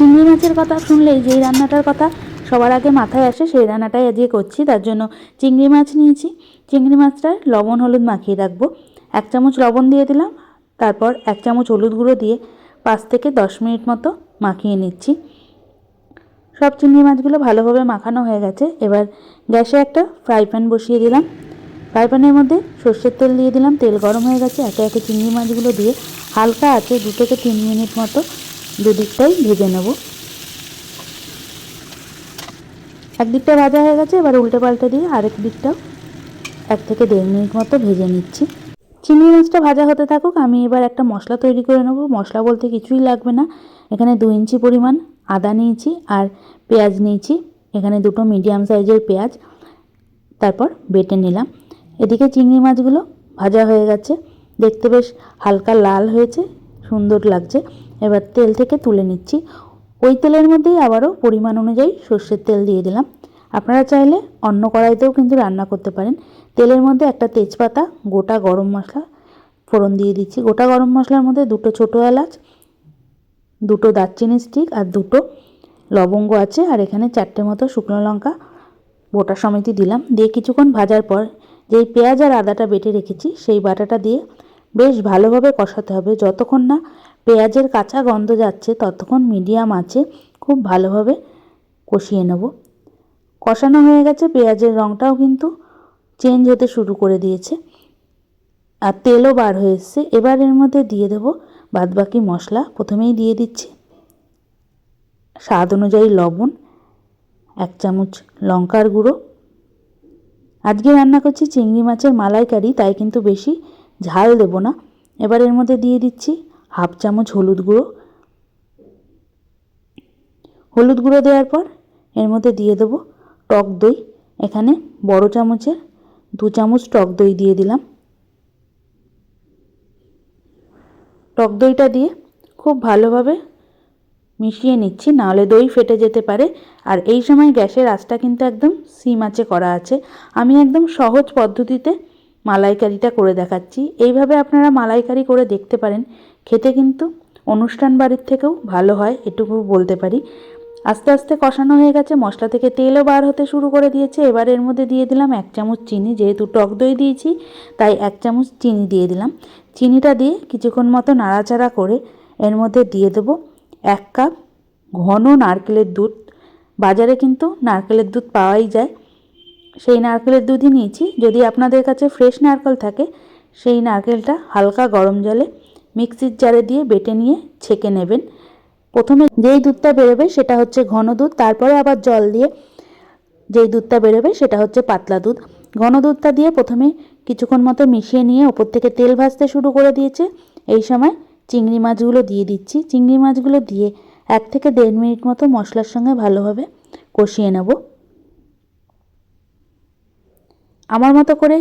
চিংড়ি মাছের কথা শুনলেই যেই রান্নাটার কথা সবার আগে মাথায় আসে, সেই রান্নাটাই আজকে করছি। তার জন্য চিংড়ি মাছ নিয়েছি। চিংড়ি মাছটা লবণ, হলুদ মাখিয়ে রাখব। এক চামচ লবণ দিয়ে দিলাম। তারপর এক চামচ হলুদ গুঁড়ো দিয়ে পাঁচ থেকে দশ মিনিট মতো মাখিয়ে নিচ্ছি। সব চিংড়ি মাছগুলো ভালোভাবে মাখানো হয়ে গেছে। এবার গ্যাসে একটা ফ্রাই প্যান বসিয়ে দিলাম। ফ্রাই প্যানের মধ্যে সর্ষের তেল দিয়ে দিলাম। তেল গরম হয়ে গেছে। একে একে চিংড়ি মাছগুলো দিয়ে হালকা আছে দু থেকে তিন মিনিট মতো দুদিকটাই ভেজে নেব। একদিকটা ভাজা হয়ে গেছে, এবার উল্টে পাল্টে দিয়ে আরেক দিকটাও এক থেকে দেড় মিনিট মতো ভেজে নিচ্ছি। চিংড়ি মাছটা ভাজা হতে থাকুক, আমি এবার একটা মশলা তৈরি করে নেব। মশলা বলতে কিছুই লাগবে না। এখানে দু ইঞ্চি পরিমাণ আদা নিয়েছি আর পেঁয়াজ নিয়েছি। এখানে দুটো মিডিয়াম সাইজের পেঁয়াজ তারপর বেটে নিলাম। এদিকে চিংড়ি মাছগুলো ভাজা হয়ে গেছে। দেখতে বেশ হালকা লাল হয়েছে, সুন্দর লাগছে। এবার তেল থেকে তুলে নিচ্ছি। ওই তেলের মধ্যেই আবারও পরিমাণ অনুযায়ী সর্ষের তেল দিয়ে দিলাম। আপনারা চাইলে অন্য কড়াইতেও কিন্তু রান্না করতে পারেন। তেলের মধ্যে একটা তেজপাতা, গোটা গরম মশলা, ফোড়ন দিয়ে দিচ্ছি। গোটা গরম মশলার মধ্যে দুটো ছোটো এলাচ, দুটো দারচিনি স্টিক আর দুটো লবঙ্গ আছে। আর এখানে চারটে মতো শুকনো লঙ্কা বোটা সমেতি দিলাম। দিয়ে কিছুক্ষণ ভাজার পর যেই পেঁয়াজ আর আদাটা বেটে রেখেছি, সেই বাটাটা দিয়ে বেশ ভালোভাবে কষাতে হবে। যতক্ষণ না পেঁয়াজের কাঁচা গন্ধ যাচ্ছে, ততক্ষণ মিডিয়াম আছে খুব ভালোভাবে কষিয়ে নেব। কষানো হয়ে গেছে, পেঁয়াজের রঙটাও কিন্তু চেঞ্জ হতে শুরু করে দিয়েছে আর তেলও বার হয়ে এসছে। এবার এর মধ্যে দিয়ে দেব বাদবাকি মশলা। প্রথমেই দিয়ে দিচ্ছি স্বাদ অনুযায়ী লবণ, এক চামচ লঙ্কার গুঁড়ো। আজকে রান্না করছি চিংড়ি মাছের মালাইকারি, তাই কিন্তু বেশি ঝাল দেব না। এবার এর মধ্যে দিয়ে দিচ্ছি হাফ চামচ হলুদ গুঁড়ো। হলুদ গুঁড়ো দেওয়ার পর এর মধ্যে দিয়ে দেবো টক দই। এখানে বড় চামচের দু চামচ টক দই দিয়ে দিলাম। টক দইটা দিয়ে খুব ভালোভাবে মিশিয়ে নিচ্ছি, নাহলে দই ফেটে যেতে পারে। আর এই সময় গ্যাসের আঁচটা কিন্তু একদম সিম আঁচে করা আছে। আমি একদম সহজ পদ্ধতিতে মালাইকারিটা করে দেখাচ্ছি। এইভাবে আপনারা মালাইকারি করে দেখতে পারেন। খেতে কিন্তু অনুষ্ঠান বাড়ির থেকেও ভালো হয়, এটুকু বলতে পারি। আস্তে আস্তে কষানো হয়ে গেছে, মশলা থেকে তেলও বার হতে শুরু করে দিয়েছে। এবার এর মধ্যে দিয়ে দিলাম এক চামচ চিনি, যেহেতু টক দই দিয়েছি, তাই এক চামচ চিনি দিয়ে দিলাম। চিনিটা দিয়ে কিছুক্ষণ মতো নাড়াচাড়া করে এর মধ্যে দিয়ে দেবো এক কাপ ঘন নারকেলের দুধ। বাজারে কিন্তু নারকেলের দুধ পাওয়াই যায়। সেই নারকেলের দুধই নিয়েছি। যদি আপনাদের কাছে ফ্রেশ নারকেল থাকে, সেই নারকেলটা হালকা গরম জলে মিক্সির জারে দিয়ে বেটে নিয়ে ছেঁকে নেবেন। প্রথমে যেই দুধটা বেরোবে সেটা হচ্ছে ঘন দুধ, তারপরে আবার জল দিয়ে যেই দুধটা বেরোবে সেটা হচ্ছে পাতলা দুধ। ঘন দুধটা দিয়ে প্রথমে কিছুক্ষণ মতো মিশিয়ে নিয়ে ওপর থেকে তেল ভাজতে শুরু করে দিয়েছে। এই সময় চিংড়ি মাছগুলো দিয়ে দিচ্ছি। চিংড়ি মাছগুলো দিয়ে এক থেকে দেড় মিনিট মতো মশলার সঙ্গে ভালোভাবে কষিয়ে নেব। আমার মতো করে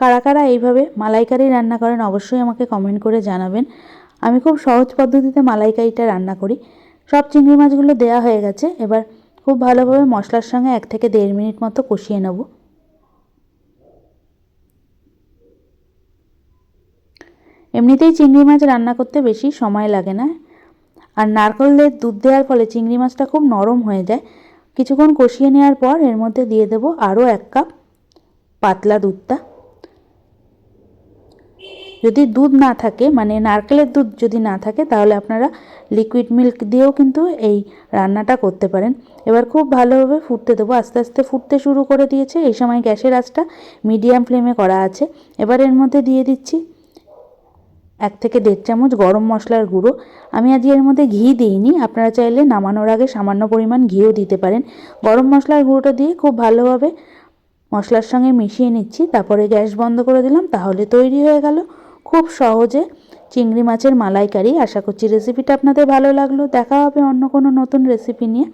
কারা কারা এইভাবে মালাইকারি রান্না করেন অবশ্যই আমাকে কমেন্ট করে জানাবেন। আমি খুব সহজ পদ্ধতিতে মালাইকারিটা রান্না করি। সব চিংড়ি মাছগুলো দেওয়া হয়ে গেছে, এবার খুব ভালোভাবে মশলার সঙ্গে এক থেকে দেড় মিনিট মতো কষিয়ে নেব। এমনিতেই চিংড়ি মাছ রান্না করতে বেশি সময় লাগে না। আর নারকল দিয়ে দুধ দেওয়ার ফলে চিংড়ি মাছটা খুব নরম হয়ে যায়। কিছুক্ষণ কষিয়ে নেওয়ার পর এর মধ্যে দিয়ে দেবো আরও এক কাপ পাতলা দুধটা। যদি দুধ না থাকে মানে নারকেলের দুধ যদি না থাকে, তাহলে আপনারা লিকুইড মিল্ক দিয়েও কিন্তু এই রান্নাটা করতে পারেন। এবার খুব ভালোভাবে ফুটতে দেবো। আস্তে আস্তে ফুটতে শুরু করে দিয়েছে। এই সময় গ্যাসের আঁচটা মিডিয়াম ফ্লেমে করা আছে। এবার এর মধ্যে দিয়ে দিচ্ছি এক থেকে দেড় চামচ গরম মশলার গুঁড়ো। আমি আজকে এর মধ্যে ঘি দিইনি। আপনারা চাইলে নামানোর আগে সামান্য পরিমাণ ঘিও দিতে পারেন। গরম মশলার গুঁড়োটা দিয়ে খুব ভালোভাবে মশলার সঙ্গে মিশিয়ে নিচ্ছি, তারপরে গ্যাস বন্ধ করে দিলাম, তাহলে তৈরি হয়ে গেল। খুব সহজে চিংড়ি মাছের মালাইকারি। আশা করছি রেসিপিটা আপনাদের ভালো লাগল। দেখা হবে অন্য কোনো নতুন রেসিপি নিয়ে।